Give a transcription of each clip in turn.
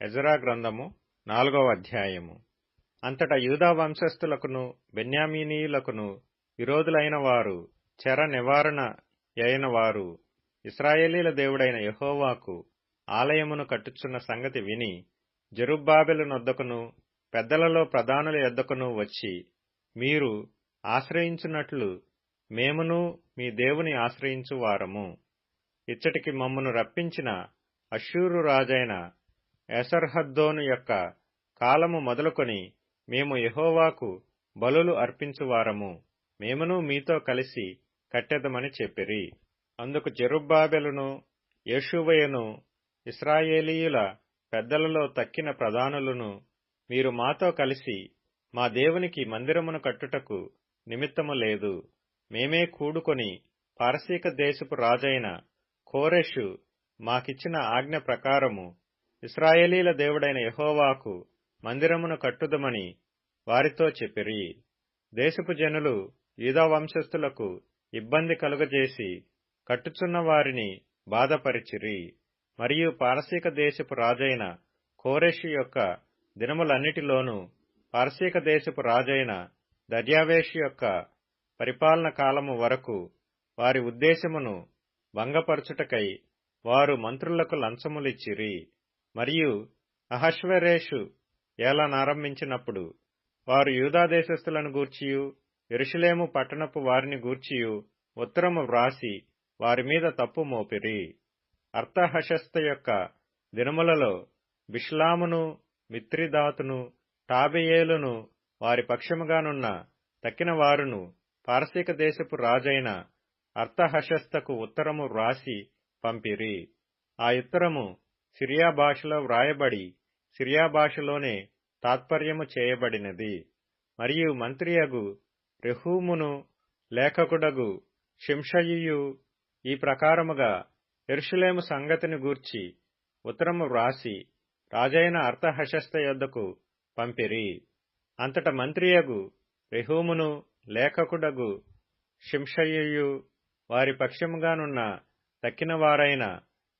ఎజరా గ్రంథము నాలుగవ అధ్యాయము. అంతటా యూదా వంశస్థులకును బెన్యామీనీయులకును విరోధులైన వారు చెర నివారణ అయిన వారు ఇస్రాయేలీల దేవుడైన యహోవాకు ఆలయమును కట్టుచున్న సంగతి విని జరుబ్బాబెలు నొద్దకును పెద్దలలో ప్రధానుల యొద్దకును వచ్చి మీరు ఆశ్రయించున్నట్లు మేమును మీ దేవుని ఆశ్రయించు వారము. ఇచ్చటికి మమ్మను రప్పించిన అశ్షూరు రాజైన ఎసర్హద్దోను యొక్క కాలము మొదలుకొని మేము యహోవాకు బలులు అర్పించువారము. మేమును మీతో కలిసి కట్టెదమని చెప్పిరి. అందుకు జెరుబ్బాబెలును యేషువయను ఇస్రాయేలీయుల పెద్దలలో తక్కిన ప్రధానులను మీరు మాతో కలిసి మా దేవునికి మందిరమును కట్టుటకు నిమిత్తము లేదు. మేమే కూడుకొని పారసీక దేశపు రాజైన కోరెషు మాకిచ్చిన ఆజ్ఞ ప్రకారము ఇస్రాయేలీల దేవుడైన యహోవాకు మందిరమును కట్టుదమని వారితో చెప్పిరి. దేశపు జనులు యూదా వంశస్థులకు ఇబ్బంది కలుగజేసి కట్టుచున్న వారిని బాధపరిచిరి. మరియు పారసీక దేశపు రాజైన కోరెషు యొక్క దినములన్నిటిలోనూ పారసీక దేశపు రాజైన దర్యావేషి యొక్క పరిపాలన కాలము వరకు వారి ఉద్దేశమును భంగపరచుటకై వారు మంత్రులకు లంచములిచ్చిరి. మరియు అహశ్వరేషు ఏలనారంభించినప్పుడు వారు యూదా దేశస్థులను గూర్చియు ఎరుషులేము పట్టణపు వారిని గూర్చియు ఉత్తరము వ్రాసి వారి మీద తప్పు మోపిరి. అర్థహశస్త యొక్క దినములలో బిష్లామును మిత్రిదాతును టాబియేలును వారి పక్షముగానున్న తక్కిన వారును పారసీక దేశపు రాజైన అర్థహశస్తకు ఉత్తరము వ్రాసి పంపిరి. ఆ ఉత్తరము సిరియా భాషలో వ్రాయబడి సిరియా భాషలోనే తాత్పర్యము చేయబడినది. మరియు మంత్రియగు రెహూమును లేఖకుడగు షింషయియు ఈ ప్రకారముగా ఎరుషులేము సంగతిని గూర్చి ఉత్తరము వ్రాసి రాజైన అర్థహశస్త యొద్దకు పంపిరి. అంతట మంత్రియగు రెహూమును లేఖకుడగు షింషయియు వారి పక్షముగానున్న తక్కినవారైన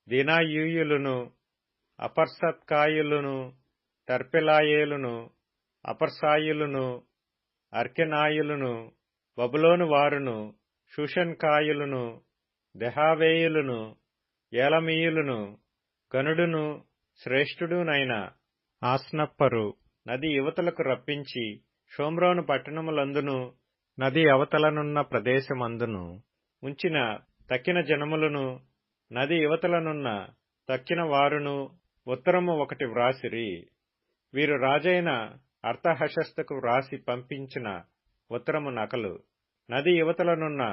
దీనాయూయులను అపర్సత్కాయులను టర్పెలాయేలును అపర్సాయులను అర్కెనాయులను బబులోను వారును షుషన్కాయులను దెహావేయులను ఏలమీయులను గనుడును శ్రేష్ఠుడునైన ఆస్నప్పరు నది యువతలకు రప్పించి షోమ్రోను పట్టణములందును నది అవతలనున్న ప్రదేశమందును ఉంచిన తక్కిన జనములను నది యువతలనున్న తక్కిన వారును ఉత్తరము ఒకటి వ్రాసిరి. వీరు రాజైన అర్థహశస్తకు వ్రాసి పంపించిన ఉత్తరము నకలు. నది యువతలనున్న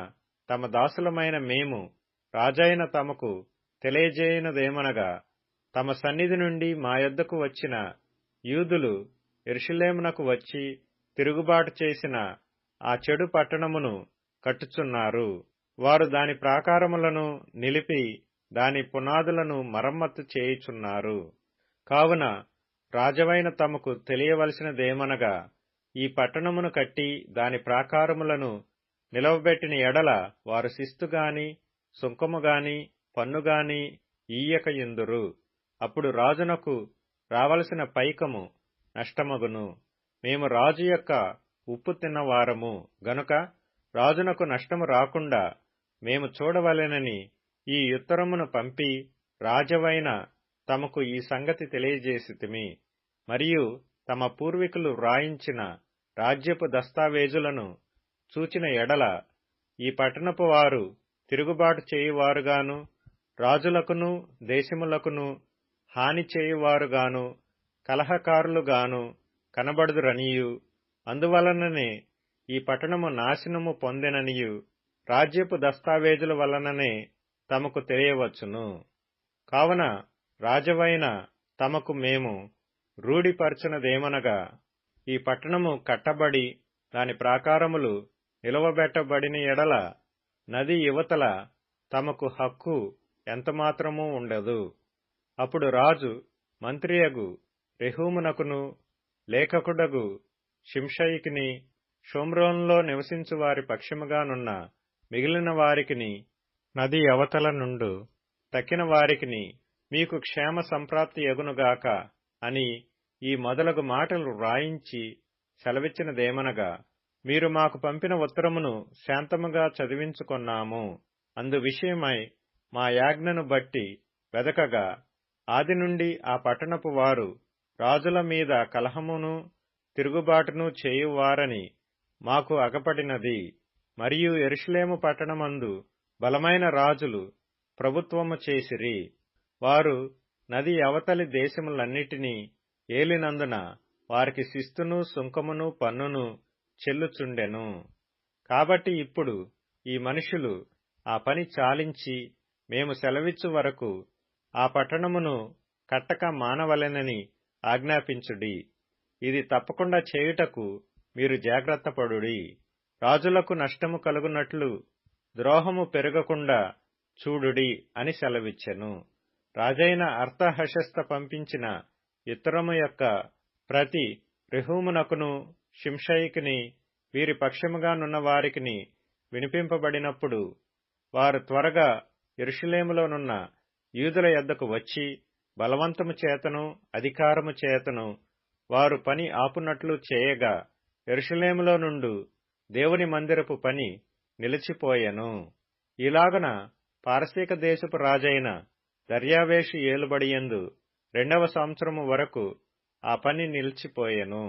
తమ దాసులమైన మేము రాజైన తమకు తెలియజేయనదేమనగా తమ సన్నిధి నుండి మా యొద్దకు వచ్చిన యూదులు ఎరుషులేమునకు వచ్చి తిరుగుబాటు చేసిన ఆ చెడు పట్టణమును కట్టుచున్నారు. వారు దాని ప్రాకారములను నిలిపి దాని పునాదులను మరమ్మత్తు చేయుచున్నారు. కావున రాజవైన తమకు తెలియవలసినదేమనగా ఈ పట్టణమును కట్టి దాని ప్రాకారములను నిలవబెట్టిన ఎడల వారు శిస్తుగాని సుంకముగాని పన్నుగాని ఎందురు అప్పుడు రాజునకు రావలసిన పైకము నష్టమగును. మేము రాజు యొక్క ఉప్పు తిన్నవారము. గనుక రాజునకు నష్టము రాకుండా మేము చూడవలెనని ఈ ఉత్తరమును పంపి రాజవైన తమకు ఈ సంగతి తెలియజేసితిమి. మరియు తమ పూర్వీకులు వ్రాయించిన రాజ్యపు దస్తావేజులను చూచిన ఎడల ఈ పట్టణపు వారు తిరుగుబాటు చేయువారుగాను రాజులకును దేశములకును హాని చేయువారుగాను కలహకారులుగాను కనబడుదురనియు. అందువలననే ఈ పట్టణము నాశనము పొందెననియు. రాజ్యపు దస్తావేజుల వలననే తమకు తెలియవచ్చును. కావున రాజవైన తమకు మేము రూఢిపరచునదేమనగా ఈ పట్టణము కట్టబడి దాని ప్రాకారములు నిలవబెట్టబడిన ఎడల నది యువతల తమకు హక్కు ఎంతమాత్రమూ ఉండదు. అప్పుడు రాజు మంత్రియగు రెహూమునకును లేఖకుడగు షింషయికిని షోమ్రోన్లో నివసించు వారి పక్షముగానున్న మిగిలిన వారికిని నది అవతల నుండు తక్కిన వారికిని మీకు క్షేమ సంప్రాప్తి ఎగునుగాక అని ఈ మొదలగు మాటలు రాయించి సెలవిచ్చినదేమనగా మీరు మాకు పంపిన ఉత్తరమును శాంతముగా చదివించుకున్నాము. అందు విషయమై మా యాజ్ఞను బట్టి వెదకగా ఆది నుండి ఆ పట్టణపు వారు రాజుల మీద కలహమును తిరుగుబాటును చేయువారని మాకు అగపడినది. మరియు ఎరుషులేము పట్టణమందు బలమైన రాజులు ప్రభుత్వము చేసిరి. వారు నది అవతలి దేశములన్నిటినీ ఏలినందున వారికి శిస్తును సుంకమును పన్నును చెల్లుచుండెను. కాబట్టి ఇప్పుడు ఈ మనుషులు ఆ పని చాలించి మేము సెలవిచ్చు వరకు ఆ పట్టణమును కట్టక మానవలెనని ఆజ్ఞాపించుడి. ఇది తప్పకుండా చేయుటకు మీరు జాగ్రత్తపడుడి. రాజులకు నష్టము కలుగునట్లు ద్రోహము పెరగకుండా చూడుడి అని సెలవిచ్చెను. రాజైన అర్థహశస్త పంపించిన ఇతరము యొక్క ప్రతి రిహూమునకును షింషయికిని వీరి పక్షముగానున్న వారికిని వినిపింపబడినప్పుడు వారు త్వరగా ఎరుషులేములోనున్న యూదుల యొద్దకు వచ్చి బలవంతము చేతను అధికారము చేతను వారు పని ఆపునట్లు చేయగా ఎరుషులేములో నుండు దేవుని మందిరపు పని నిలిచిపోయెను. ఇలాగున పారసీక దేశపు రాజైన దర్యావేషు ఏలుబడియందు రెండవ సంవత్సరము వరకు ఆ పని నిలిచిపోయెను.